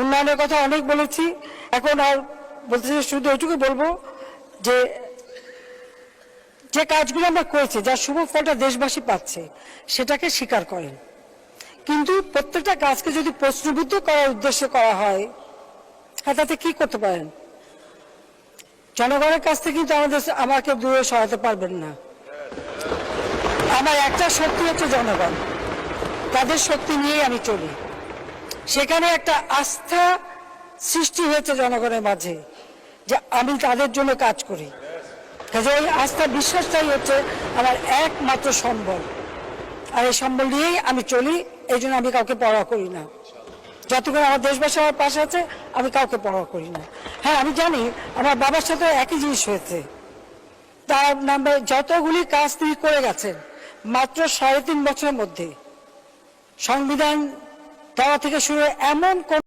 উন্নয়নের কথা অনেক বলেছি। এখন আর বলতে শুধু ওইটুকু বলব যে যে কাজগুলো আমরা করেছি, যার শুভ ফলটা দেশবাসী পাচ্ছে, সেটাকে স্বীকার করেন। কিন্তু প্রত্যেকটা কাজকে যদি প্রশ্নবিদ্ধ করার উদ্দেশ্যে করা হয় হ্যাঁ তাতে কি করতে পারেন? জনগণের কাছ থেকে কিন্তু আমাদের আমাকে দূরে সরাতে পারবেন না। আমার একটা শক্তি হচ্ছে জনগণ। তাদের শক্তি নিয়েই আমি চলি। সেখানে একটা আস্থা সৃষ্টি হয়েছে জনগণের মাঝে যে আমি তাদের জন্য কাজ করি। কাজে ওই আস্থা বিশ্বাসটাই হচ্ছে আমার একমাত্র সম্বল। আর এই সম্বল নিয়েই আমি চলি, এই জন্য আমি কাউকে পড়া করি না। যতক্ষণ আমার দেশবাসী আমার পাশে আছে, আমি কাউকে পড়া করি না। হ্যাঁ আমি জানি আমার বাবার সাথে একই জিনিস হয়েছে। তার নামে যতগুলি কাজ তিনি করে গেছেন, মাত্র সাড়ে তিন বছরের মধ্যে সংবিধান থেকে শুরু এমন কোন